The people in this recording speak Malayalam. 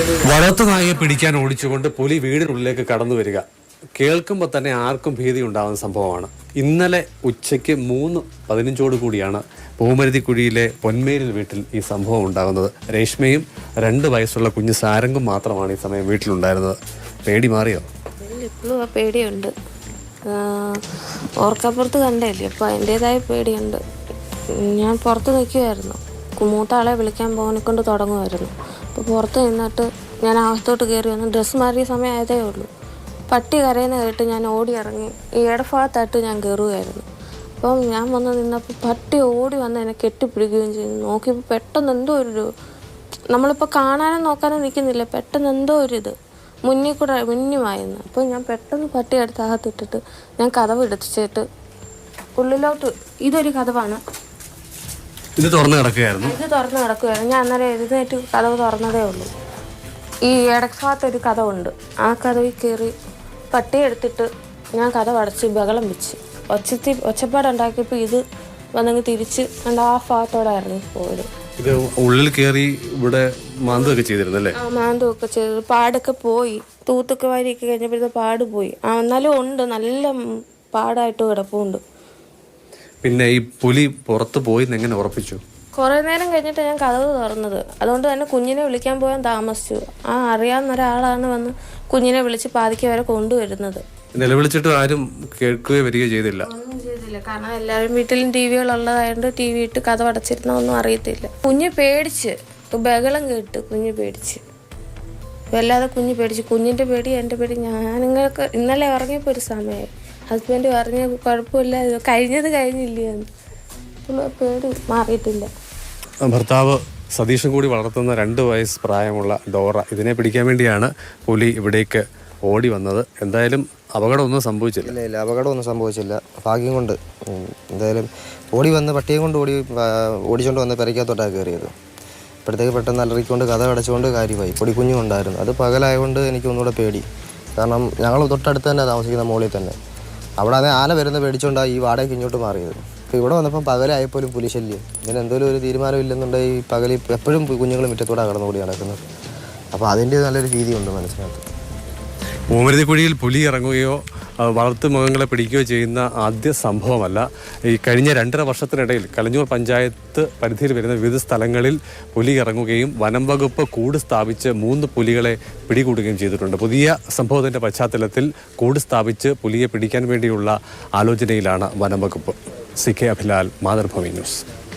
വളർത്തു നായയെ പിടിക്കാൻ ഓടിച്ചുകൊണ്ട് പുലി വീടിനുള്ളിലേക്ക് കടന്നു വരിക. കേൾക്കുമ്പോൾ തന്നെ ആർക്കും ഭീതി ഉണ്ടാകുന്ന സംഭവമാണ്. ഇന്നലെ ഉച്ചയ്ക്ക് മൂന്ന് പതിനഞ്ചോട് കൂടിയാണ് പൂമരുതിക്കുഴിയിലെ പൊന്മേരിൽ വീട്ടിൽ ഈ സംഭവം ഉണ്ടാകുന്നത്. രേഷ്മയും രണ്ട് വയസ്സുള്ള കുഞ്ഞ് സാരംഗും മാത്രമാണ് ഈ സമയം വീട്ടിലുണ്ടായിരുന്നത്. പേടി മാറിയോ? ഇപ്പോഴും ആ പേടിയുണ്ട്. ഓർക്കപ്പുറത്ത് കണ്ടല്ലേ അപ്പോൾ അതിന്റെതായ പേടിയുണ്ട്. ഞാൻ പുറത്ത് നിൽക്കുമായിരുന്നു മൂത്ത ആളെ വിളിക്കാൻ പോകുന്നെ കൊണ്ട് തുടങ്ങുമായിരുന്നു അപ്പോൾ പുറത്ത് നിന്നിട്ട് ഞാൻ അകത്തോട്ട് കയറി വന്ന് ഡ്രസ്സ് മാറിയ സമയമായതേ ഉള്ളൂ. പട്ടി കരയുന്ന കേട്ട് ഞാൻ ഓടി ഇറങ്ങി ഈ ഇടഭാഗത്തായിട്ട് ഞാൻ കയറുകയായിരുന്നു. അപ്പം ഞാൻ വന്ന് നിന്നപ്പോൾ പട്ടി ഓടി വന്ന് എന്നെ കെട്ടിപ്പിടിക്കുകയും ചെയ്തു. നോക്കിയപ്പോൾ പെട്ടെന്ന് എന്തോ ഒരു നമ്മളിപ്പോൾ കാണാനും നോക്കാനും നിൽക്കുന്നില്ല. പെട്ടെന്ന് എന്തോ ഒരിത് മുന്നിൽ കൂടെ മുന്നുമായിരുന്നു. അപ്പോൾ ഞാൻ പെട്ടെന്ന് പട്ടി എടുത്ത് അകത്തിട്ടിട്ട് ഞാൻ കഥവ് എടുത്തിട്ട് ഉള്ളിലോട്ട് ഇതൊരു കഥവാണ് ഇത് തുറന്നു കിടക്കുകയായിരുന്നു. ഇത് തുറന്നു കിടക്കുകയായിരുന്നു. ഞാൻ അന്നേരം എഴുന്നേറ്റ് കഥവ് തുറന്നതേ ഉള്ളൂ. ഈ ഇടക്കാത്തൊരു ഉണ്ട് ആ കഥവിൽ കയറി പട്ടി എടുത്തിട്ട് ഞാൻ കഥ അടച്ച് ബഹളം വെച്ച്. ഒച്ചത്തി ഒച്ചപ്പാടുണ്ടാക്കിയപ്പോൾ ഇത് വന്നങ്ങ് തിരിച്ച് എന്റെ ആ ഭാഗത്തോടെ ഇറങ്ങി പോയത്. ഇത് ഉള്ളിൽ കയറി ഇവിടെ മാന്തൊക്കെ ചെയ്തിരുന്നല്ലേ ആ മാന്തൊക്കെ ചെയ്തു പാടൊക്കെ പോയി. തൂത്തൊക്കെ വാരിയൊക്കെ കഴിഞ്ഞപ്പോഴത്തെ പാട് പോയി. ആ എന്നാലും ഉണ്ട്. നല്ല പാടായിട്ട് കിടപ്പുണ്ട്. പിന്നെ ഈ പുലി പുറത്ത് പോയി എങ്ങനെ ഉറപ്പിച്ചു? കുറേ നേരം കഴിഞ്ഞിട്ട് ഞാൻ കഥവ് തുറന്നത്. അതുകൊണ്ട് തന്നെ കുഞ്ഞിനെ വിളിക്കാൻ പോകാൻ താമസിച്ചു. ആ അറിയാവുന്ന ഒരാളാണ് വന്ന് കുഞ്ഞിനെ വിളിച്ച് പാതിക്ക് വരെ കൊണ്ടുവരുന്നത്. നിലവിളിച്ചിട്ട് ആരും കേൾക്കുകയോ വരികയോ ചെയ്തില്ല. ഒന്നും ചെയ്തില്ല. കാരണം എല്ലാവരും വീട്ടിലും ടി വികളുള്ളതായതുകൊണ്ട് ടി വി ഇട്ട് കഥ അടച്ചിരുന്ന ഒന്നും അറിയത്തില്ല. കുഞ്ഞ് പേടിച്ച് ബഹളം കേട്ട് കുഞ്ഞ് പേടിച്ച്. വല്ലാതെ കുഞ്ഞ് പേടിച്ച് കുഞ്ഞിന്റെ പേടി എന്റെ പേടി ഞാൻ നിങ്ങൾക്ക് ഇന്നലെ ഇറങ്ങിയപ്പോൾ ഒരു സമയമായി ഹസ്ബൻഡ് പറഞ്ഞ കുഴപ്പമില്ല. കഴിഞ്ഞത് കഴിഞ്ഞില്ലേ പേടി. മാറിയിട്ടില്ല. ഭർത്താവ് സതീഷും കൂടി വളർത്തുന്ന രണ്ട് വയസ്സ് പ്രായമുള്ള ഡോറ ഇതിനെ പിടിക്കാൻ വേണ്ടിയാണ് പുലി ഇവിടേക്ക് ഓടി വന്നത്. എന്തായാലും അപകടമൊന്നും സംഭവിച്ചില്ല. ഇല്ല ഇല്ല. അപകടമൊന്നും സംഭവിച്ചില്ല. ഭാഗ്യം കൊണ്ട്. എന്തായാലും ഓടി വന്ന് പട്ടിയെ കൊണ്ട് ഓടി ഓടിച്ചുകൊണ്ട് ഓടിച്ചോണ്ട് വന്ന് പെരയ്ക്കകത്തോട്ടാണ് കയറിയത്. അപ്പോഴത്തേക്ക് പെട്ടെന്ന് അലറിക്കൊണ്ട് കഥ അടച്ചുകൊണ്ട് കാര്യമായി. പൊടിക്കുഞ്ഞുണ്ടായിരുന്നു അത് പകലായതുകൊണ്ട് എനിക്ക് ഒന്നുകൂടെ പേടി. കാരണം ഞങ്ങൾ തൊട്ടടുത്ത് തന്നെ താമസിക്കുന്ന മോളിൽ തന്നെ. അവിടെ അത് ആന വരുന്ന പേടിച്ചുകൊണ്ടാണ് ഈ വാടകയ്ക്ക് ഇങ്ങോട്ട് മാറിയത്. ഇവിടെ വന്നപ്പം പകലായപ്പോലും പുലിശല്യം. ഇതിന് എന്തെങ്കിലും ഒരു തീരുമാനം ഇല്ലെന്നുണ്ടെങ്കിൽ ഈ പകലിൽ എപ്പോഴും കുഞ്ഞുങ്ങൾ മുറ്റത്തൂടെ കടന്നുകൂടി നടക്കുന്നത്. അപ്പോൾ അതിന്റെ നല്ലൊരു ഭീതിയുണ്ട് മനസ്സിനകത്ത്. പൂമരുതിക്കുഴിയിൽ പുലി ഇറങ്ങുകയോ ആ, വളർത്തു മൃഗങ്ങളെ പിടിക്കുകയോ ചെയ്യുന്ന ആദ്യ സംഭവമല്ല. ഈ കഴിഞ്ഞ രണ്ടര വർഷത്തിനിടയിൽ കലഞ്ഞൂർ പഞ്ചായത്ത് പരിധിയിൽ വരുന്ന വിവിധ സ്ഥലങ്ങളിൽ പുലി ഇറങ്ങുകയും വനം വകുപ്പ് കൂട് സ്ഥാപിച്ച് മൂന്ന് പുലികളെ പിടികൂടുകയും ചെയ്തിട്ടുണ്ട്. പുതിയ സംഭവത്തിന്റെ പശ്ചാത്തലത്തിൽ കൂട് സ്ഥാപിച്ച് പുലിയെ പിടിക്കാൻ വേണ്ടിയുള്ള ആലോചനയിലാണ് വനം വകുപ്പ്. C K Abhilal Mathrubhumi news.